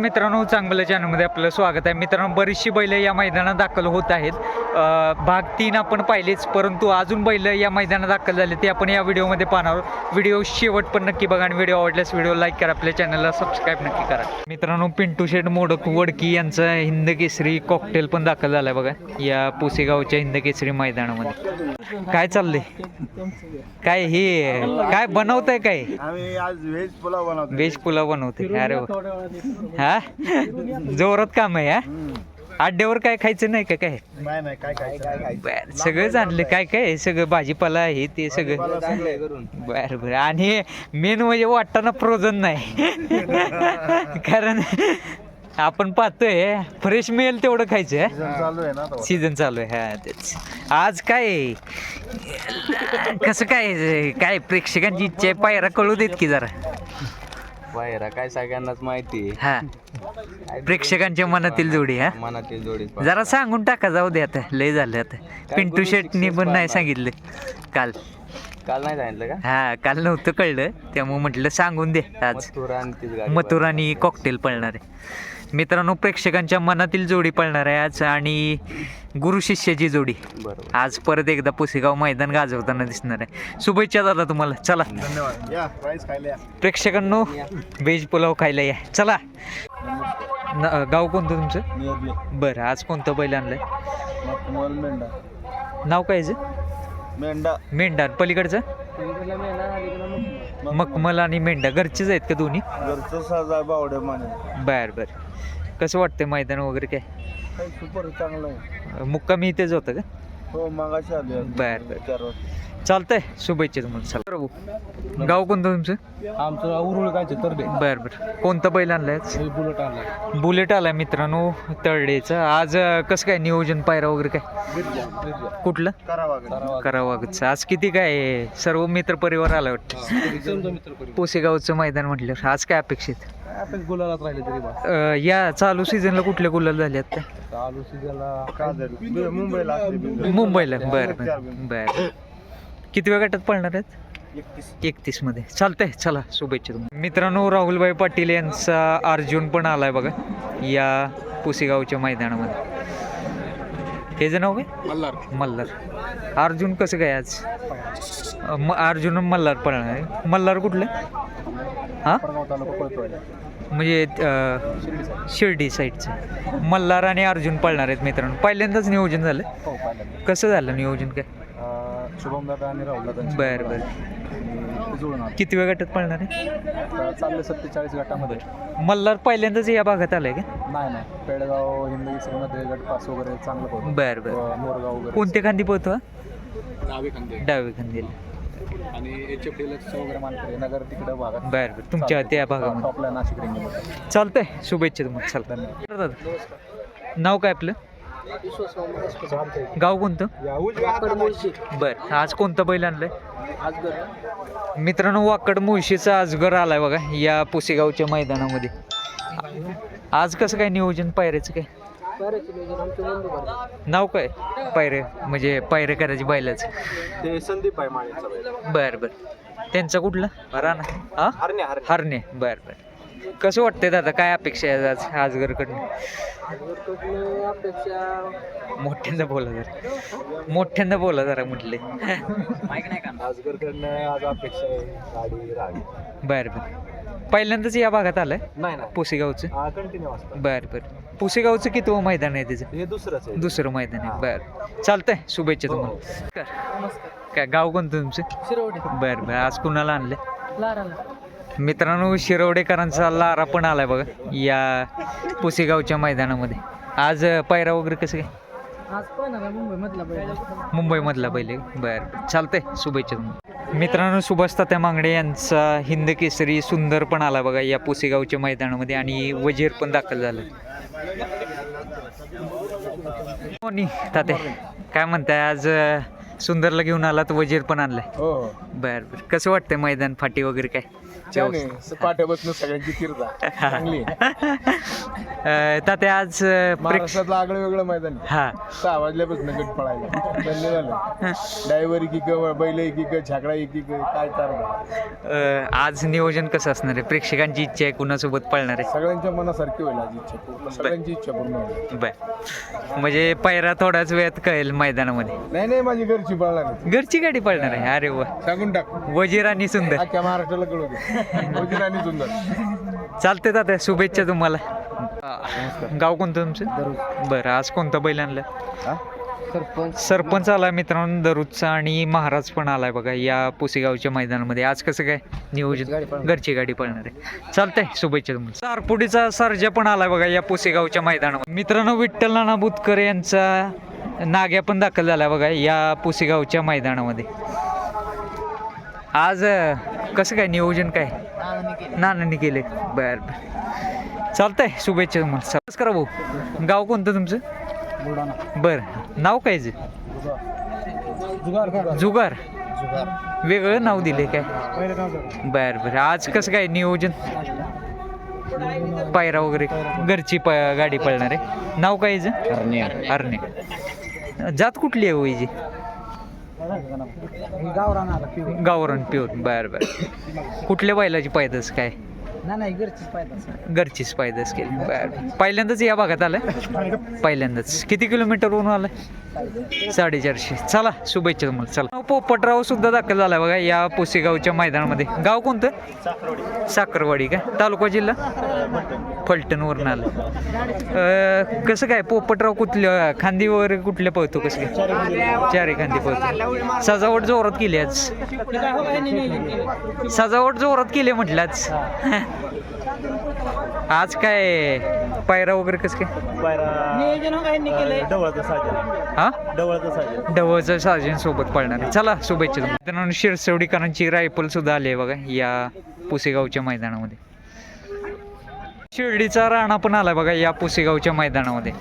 मित्रांनो चांगलं चॅनलमध्ये आपलं स्वागत आहे. मित्रांनो बरीचशी बैल या मैदानात दाखल होत आहेत. भाग तीन आपण पाहिलेच परंतु अजून बैल या मैदानात दाखल झाले ते आपण या व्हिडिओमध्ये पाहणार व्हिडिओ शेवट पण नक्की बघा आणि व्हिडिओ आवडल्यास व्हिडिओ लाईक करा आपल्या चॅनलला सबस्क्राईब नक्की करा. मित्रांनो पिंटू शेठ मोडक वडकी यांचा हिंद केसरी कॉकटेल पण दाखल झालाय बघा या पुसेगावच्या हिंद केसरी मैदानामध्ये. काय चाललंय? काय हे काय बनवताय काय? आम्ही आज व्हेज पुलाव बनवतो बनवते अरे हा? जोरात काम आहे हा? अड्ड्यावर काय खायचं नाही का काय? नाही नाही काय काय काय काय बर सगळंच आणलं काय काय? आहे? सगळं भाजीपाला आहे ते सगळं. बर बर. आणि मेन म्हणजे वाटताना फ्रोझन नाही. कारण आपण पाहतोय फ्रेश मिळेल तेवढं खायचं चालू आहे ना. सीझन चालू आहे हा तेच. आज काय? आहे? कसं काय काय प्रेक्षकांची इच्छा आहे? पायरा कळू देत की जरा. पायरा काय सगळ्यांनाच माहिती हा. प्रेक्षकांच्या मनातील जोडी हा? आहे मनातील जोडी जरा सांगून टाका जाऊ दे आता लय झालं आता. पिंटू गुरु शेटनी पण नाही. सांगितलं काल. काल नाही सांगितलं का? हा काल नव्हतं कळलं त्यामुळे म्हटलं सांगून दे आज. मथुरा आणि तीच गाडी मथुर आणि कॉकटेल पळणार आहे. मित्रांनो प्रेक्षकांच्या मनातील जोडी पळणार आहे आज आणि गुरु शिष्याची जोडी. बरोबर. आज परत एकदा पुसेगाव मैदान गाजवताना दिसणार आहे. शुभेच्छा दादा तुम्हाला. चला. धन्यवाद. या प्राईस खायला या. प्रेक्षकांनो व्हेज पुलाव खायला या. चला. न- गाव कोणतं तुमचं? बरं आज कोणतं बैल आणलंय? मेंढा. नाव काय याचं? मेंढा. मेंढा. पलीकडचं? मखमल आणि मेंढा घरचेच आहेत का दोन्ही? घरचं साजा बावडे माने. बर बर. कसं वाटतंय मैदान वगैरे काय? सुपर चांगलं आहे. मुक्कामी इथेच होतं का? हो मागाशी आले. बर बर. चार वाजता चालतंय. शुभेच्छा तुम्हाला. चला. प्रभू गाव कोणतं तुमचं? आमचं उरुळ काय तर बर बर. कोणतं बैल आणलंय बुलेट आणला बुलेट आलाय मित्रांनो तळडेचं आज अं, कसं काय नियोजन पायरा वगैरे काय? कुठलं? करावा करावागचं आज किती काय आहे? सर्व मित्र परिवार आला वाटतं? मित्र पुसेगावचं मैदान म्हटल्यावर आज काय अपेक्षित आपण गुलालात राहिले तरी बस अं, या चालू सीझनला कुठले गुलाल झाले आता? चालू सीजनला मुंबईला. मुंबईला. बरं बरं. बरं. किती वेळ गटात पळणार आहेत? एकतीस. मध्ये. चालतंय चला शुभेच्छा तुम्हाला. मित्रांनो राहुलभाई पाटील यांचा अर्जुन पण आलाय बघा या पुसेगावच्या मैदानामध्ये. हे जे नाव काय? मल्हार. मल्हार. अर्जुन कसं काय आज? अं, म अर्जुन आणि मल्हार पळणार आहे. मल्हार कुठलं? हां? परगाव तालुका पळतोय म्हणजे अं, शिर्डी साईडचं. मल्हार आणि अर्जुन पळणार आहेत मित्रांनो. पहिल्यांदाच नियोजन झालं? हो पाहिलं कसं झालं नियोजन काय? शुभम दादा आणि राहुल दादा बरं बरं. जुळून आले. किती वेळ गटात पळणार आहे? आता चालले सत्तेचाळीस गटामध्ये. मल्हार पहिल्यांदाच या भागात आलाय का? नाही नाही. पेडगाव हिंदवी सगळ्यामध्ये गट पास वगैरे चांगलं पडतं बरं बरं. व मोरगाव वगैरे. कोणते खांदी पोहतो डावी खांदे. डावे खांदीला आणि एच एफ वगैरे मानकरी नगर तिकडे भागात. बरं बरं. तुमच्या त्या भागामध्ये टॉपला नाशिक रिंगमध्ये चालतंय. शुभेच्छा तुम्हाला. चालतं नाव काय आपलं? गाव कोणतं? बरं आज कोणतं बैल आणलंय? मित्रांनो वाकड मुळशीचा अजगर आलाय बघा या पुसेगावच्या मैदानामध्ये. आज कसं काय नियोजन पायऱ्याचं काय? नाव काय? पायरे म्हणजे पायरे करायची बैलाचं. ते संदीप आहे बरं बरं. त्यांचा कुठला? राणा. हरणे बरं बरं. कसं वाटतंय दादा? काय अपेक्षा आहे आज आजगरकडनं? मोठ्यांदा बोला जरा. मोठ्यांदा बोला जरा म्हटले. आजगरकडनं आज अपेक्षा आहे गाडी राहावी बरं बरं. पहिल्यांदाच या भागात आलंय? नाही ना पुसेगावचं? हा कंटिन्यू असतं. बरं बरं. पुसेगावचं किती मैदान आहे त्याचं? हे दुसरंच आहे. दुसरं मैदान आहे. बरं. चालतंय. शुभेच्छा तुम्हाला. कर. काय गाव कोणतं तुमचं? शिरवडे. बरं बरं. आज कुणाला आणलं लाराला. मित्रांनो शिरवडेकरांचा लारा पण आलाय बघा या पुसेगावच्या मैदानामध्ये. आज पायरा वगैरे कसं काय? आज पण ना मुंबईमधला पहिले बरं चालतंय शुभेच्छा मित्रांनो सुभाष तात्या मांगडे यांचा हिंद केसरी सुंदर पण आला बघा या पुसेगावच्या मैदानामध्ये आणि वजीर पण दाखल झालं. कोणी तात्या काय म्हणताय? आज सुंदरला घेऊन आलात वजीर पण आणलाय. हो. बरं बरं. कसं वाटतंय मैदान फाटी वगैरे काय? छान आहे पाठ्यापासून सगळ्यांची फिरता. चांगली. अं, तात्या आज अं, प्रेक्ष महाराष्ट्रातलं आगळं वेगळं मैदान आहे. हा. सहा वाजल्यापासून गट पळायला. धन्य झालं. ड्रायव्हर एकीक बैल एकीक छाकडा एकीक काय तर अं, आज नियोजन कसं असणार आहे? प्रेक्षकांची इच्छा आहे कुणासोबत पळणार आहे? सगळ्यांच्या मनासारखी होईल आज इच्छा पूर्ण. सगळ्यांची इच्छा पूर्ण होईल. बर. म्हणजे पैरा थोड्याच वेळात कळेल मैदानामध्ये. नाही नाही माझी घरची पळणार आहे. घरची गाडी पळणार आहे? अरे वा. सांगून टाक. वजीर आणि सुंदर. अख्ख्या महाराष्ट्राला कळू दे. आणि चालते तात्या शुभेच्छा तुम्हाला. गाव कोणतं तुमचं? बरं आज कोणता बैल आणलं? सरपंच. सरपंच आलाय मित्रांनो दरुजचा आणि महाराज पण आलाय बघा या पुसेगावच्या मैदानामध्ये. आज कसं काय नियोजन? घरची गाडी पळणार. आहे. चालतंय शुभेच्छा तुम्हाला. सारपुडीचा सर्जा पण आलाय बघा या पुसेगावच्या मैदानामध्ये. मित्रांनो विठ्ठल नाना बुतकर यांचा नाग्या पण दाखल झाला बघा या पुसेगावच्या मैदानामध्ये. आज कसं काय नियोजन काय? नानांनी केले. बर बर. चालतंय शुभेच्छा तुम्हाला. नमस्कार भाऊ. गाव कोणतं तुमचं? बर. नाव काय जे? जुगार वेगळं नाव दिले काय? बर बर. आज कसं काय नियोजन? पायरा वगैरे घरची प गाडी पळणार आहे. नाव काय हिचं? हरणे जात कुठली आहे हिची गावरान आला पिऊ प्युअर बर बर. कुठल्या बैलाची पायदस काय? नाही नाही घरचीच पाहिजे घरचीच पायदस केली. बर पहिल्यांदाच या भागात आलं पहिल्यांदाच. किती किलोमीटरवरून आलं साडेचारशे. चला शुभेच्छा तुम्हाला. चला. पोपटराव सुद्धा दाखल झाला बघा या पुसेगावच्या मैदानामध्ये. गाव कोणतं? साखरवाडी काय तालुका जिल्हा? फलटणवरून आलं. कसं काय पोपटराव कुठल्या खांदी वगैरे कुठल्या पळतो कसं काय? चारे खांदी पळतो. सजावट जोरात केली आज. सजावट जोरात केली म्हटलं आज. आज काय? पायरा वगैरे कसं काय? नियोजन हो हा? ढवळचं साजन. सोबत पळणार. आहे. चला शुभेच्छा मित्रांनो शिरसवडीकरांची रायफल सुद्धा आली आहे बघा या पुसेगावच्या मैदानामध्ये. शिर्डीचा राणा पण आलाय बघा या पुसेगावच्या मैदानामध्ये.